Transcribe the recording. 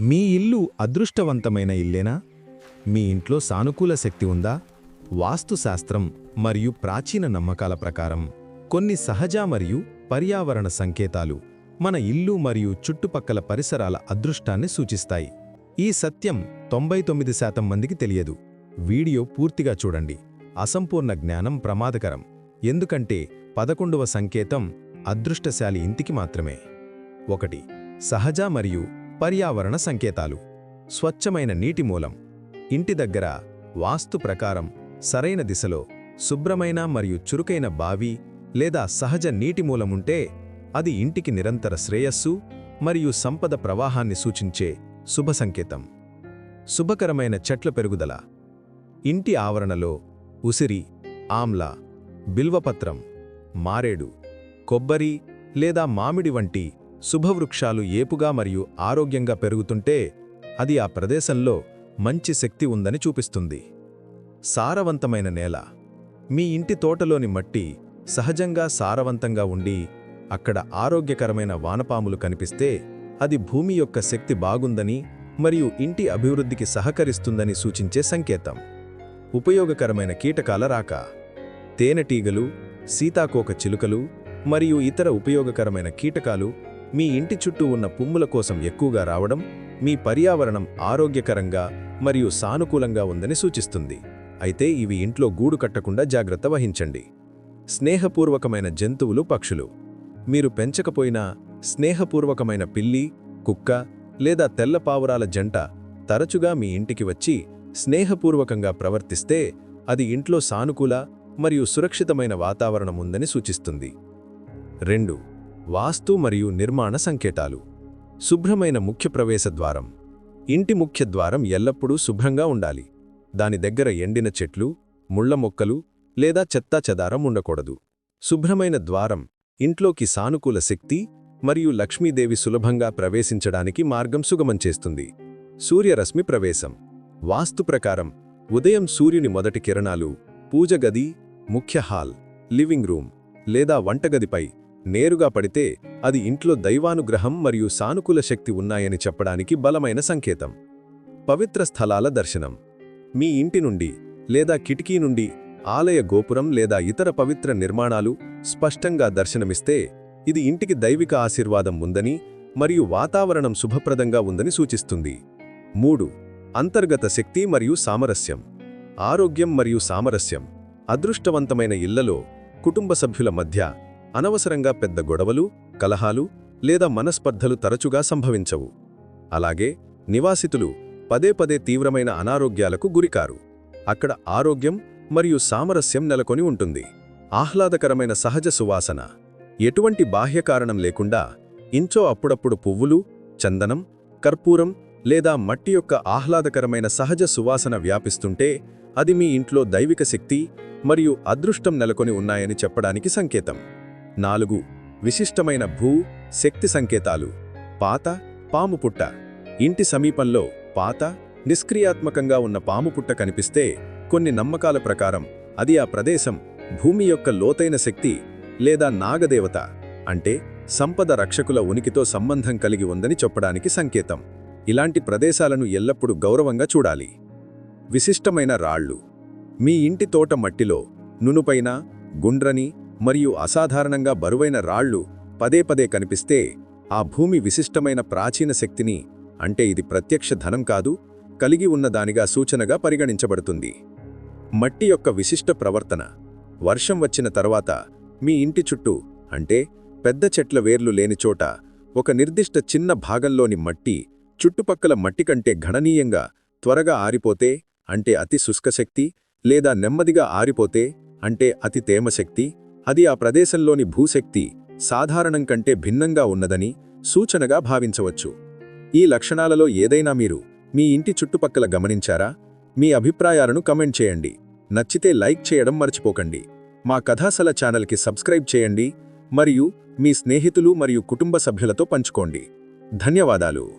మీ ఇల్లు అదృష్టవంతమైన ఇల్లేనా? మీ ఇంట్లో సానుకూల శక్తి ఉందా? వాస్తుశాస్త్రం మరియు ప్రాచీన నమ్మకాల ప్రకారం కొన్ని సహజ మరియు పర్యావరణ సంకేతాలు మన ఇల్లు మరియు చుట్టుపక్కల పరిసరాల అదృష్టాన్ని సూచిస్తాయి. ఈ సత్యం తొంభై తొమ్మిది శాతం మందికి తెలియదు. వీడియో పూర్తిగా చూడండి. అసంపూర్ణ జ్ఞానం ప్రమాదకరం. ఎందుకంటే పదకొండవ సంకేతం అదృష్టశాలి ఇంటికి మాత్రమే. ఒకటి సహజ మరియు పర్యావరణ సంకేతాలు. స్వచ్ఛమైన నీటి మూలం. ఇంటి దగ్గర వాస్తు ప్రకారం సరైన దిశలో శుభ్రమైన మరియు చురుకైన బావి లేదా సహజ నీటి మూలముంటే అది ఇంటికి నిరంతర శ్రేయస్సు మరియు సంపద ప్రవాహాన్ని సూచించే శుభ సంకేతం. శుభకరమైన చెట్ల పెరుగుదల. ఇంటి ఆవరణలో ఉసిరి ఆమ్ల బిల్వపత్రం మారేడు కొబ్బరి లేదా మామిడి వంటి శుభవృక్షాలు ఏపుగా మరియు ఆరోగ్యంగా పెరుగుతుంటే అది ఆ ప్రదేశంలో మంచి శక్తి ఉందని చూపిస్తుంది. సారవంతమైన నేల. మీ ఇంటి తోటలోని మట్టి సహజంగా సారవంతంగా ఉండి అక్కడ ఆరోగ్యకరమైన వానపాములు కనిపిస్తే అది భూమి యొక్క శక్తి బాగుందని మరియు ఇంటి అభివృద్ధికి సహకరిస్తుందని సూచించే సంకేతం. ఉపయోగకరమైన కీటకాల రాక. తేనెటీగలు సీతాకోక చిలుకలు మరియు ఇతర ఉపయోగకరమైన కీటకాలు మీ ఇంటి చుట్టూ ఉన్న పుమ్ముల కోసం ఎక్కువగా రావడం మీ పర్యావరణం ఆరోగ్యకరంగా మరియు సానుకూలంగా ఉందని సూచిస్తుంది. అయితే ఇవి ఇంట్లో గూడు కట్టకుండా జాగ్రత్త వహించండి. స్నేహపూర్వకమైన జంతువులు పక్షులు. మీరు పెంచకపోయినా స్నేహపూర్వకమైన పిల్లి కుక్క లేదా తెల్ల పావురాల జంట తరచుగా మీ ఇంటికి వచ్చి స్నేహపూర్వకంగా ప్రవర్తిస్తే అది ఇంట్లో సానుకూల మరియు సురక్షితమైన వాతావరణం ఉందని సూచిస్తుంది. రెండు వాస్తు మరియు నిర్మాణ సంకేతాలు. శుభ్రమైన ముఖ్య ప్రవేశ ద్వారం. ఇంటి ముఖ్య ద్వారం ఎల్లప్పుడూ శుభ్రంగా ఉండాలి. దాని దగ్గర ఎండిన చెట్లు ముళ్ళ మొక్కలు లేదా చెత్తా చెదారం ఉండకూడదు. శుభ్రమైన ద్వారం ఇంట్లోకి సానుకూల శక్తి మరియు లక్ష్మీదేవి సులభంగా ప్రవేశించడానికి మార్గం సుగమం చేస్తుంది. సూర్యరశ్మి ప్రవేశం. వాస్తు ప్రకారం ఉదయం సూర్యుని మొదటి కిరణాలు పూజగది ముఖ్య హాల్ లివింగ్ రూమ్ లేదా వంటగదిపై నేరుగా పడితే అది ఇంట్లో దైవానుగ్రహం మరియు సానుకూల శక్తి ఉన్నాయని చెప్పడానికి బలమైన సంకేతం. పవిత్ర స్థలాల దర్శనం. మీ ఇంటి నుండి లేదా కిటికీ నుండి ఆలయ గోపురం లేదా ఇతర పవిత్ర నిర్మాణాలు స్పష్టంగా దర్శనమిస్తే ఇది ఇంటికి దైవిక ఆశీర్వాదం ఉందని మరియు వాతావరణం శుభప్రదంగా ఉందని సూచిస్తుంది. మూడు. అంతర్గత శక్తి మరియు సామరస్యం. ఆరోగ్యం మరియు సామరస్యం. అదృష్టవంతమైన ఇళ్ళలో కుటుంబ సభ్యుల మధ్య అనవసరంగా పెద్ద గొడవలు కలహాలు లేదా మనస్పర్ధలు తరచుగా సంభవించవు. అలాగే నివాసితులు పదే పదే తీవ్రమైన అనారోగ్యాలకు గురికారు. అక్కడ ఆరోగ్యం మరియు సామరస్యం నెలకొని ఉంటుంది. ఆహ్లాదకరమైన సహజ సువాసన. ఎటువంటి బాహ్య కారణం లేకుండా ఇంచో అప్పుడప్పుడు పువ్వులు చందనం కర్పూరం లేదా మట్టి యొక్క ఆహ్లాదకరమైన సహజ సువాసన వ్యాపిస్తుంటే అది మీ ఇంట్లో దైవిక శక్తి మరియు అదృష్టం నెలకొని ఉన్నాయని చెప్పడానికి సంకేతం. నాలుగు విశిష్టమైన భూ శక్తి సంకేతాలు. పాత పాము పుట్ట. ఇంటి సమీపంలో పాత నిష్క్రియాత్మకంగా ఉన్న పాము పుట్ట కనిపిస్తే కొన్ని నమ్మకాల ప్రకారం అది ఆ ప్రదేశం భూమి యొక్క లోతైన శక్తి లేదా నాగదేవత అంటే సంపద రక్షకుల ఉనికితో సంబంధం కలిగి ఉందని చెప్పడానికి సంకేతం. ఇలాంటి ప్రదేశాలను ఎల్లప్పుడూ గౌరవంగా చూడాలి. విశిష్టమైన రాళ్ళు. మీ ఇంటి తోట మట్టిలో నునుపైన గుండ్రని మరియు అసాధారణంగా బరువైన రాళ్ళు పదే పదే కనిపిస్తే ఆ భూమి విశిష్టమైన ప్రాచీన శక్తిని అంటే ఇది ప్రత్యక్ష ధనం కాదు కలిగి ఉన్నదానిగా సూచనగా పరిగణించబడుతుంది. మట్టి యొక్క విశిష్ట ప్రవర్తన. వర్షం వచ్చిన తర్వాత మీ ఇంటి చుట్టూ అంటే పెద్ద చెట్ల వేర్లు లేని చోట ఒక నిర్దిష్ట చిన్న భాగంలోని మట్టి చుట్టుపక్కల మట్టి కంటే గణనీయంగా త్వరగా ఆరిపోతే అంటే అతి శుష్కశక్తి లేదా నెమ్మదిగా ఆరిపోతే అంటే అతి తేమశక్తి అది ఆ ప్రదేశంలోని భూశక్తి సాధారణం కంటే భిన్నంగా ఉన్నదని సూచనగా భావించవచ్చు. ఈ లక్షణాలలో ఏదైనా మీరు మీ ఇంటి చుట్టుపక్కల గమనించారా? మీ అభిప్రాయాలను కమెంట్ చేయండి. నచ్చితే లైక్ చేయడం మర్చిపోకండి. మా కథాసల ఛానల్కి సబ్స్క్రైబ్ చేయండి మరియు మీ స్నేహితులు మరియు కుటుంబ సభ్యులతో పంచుకోండి. ధన్యవాదాలు.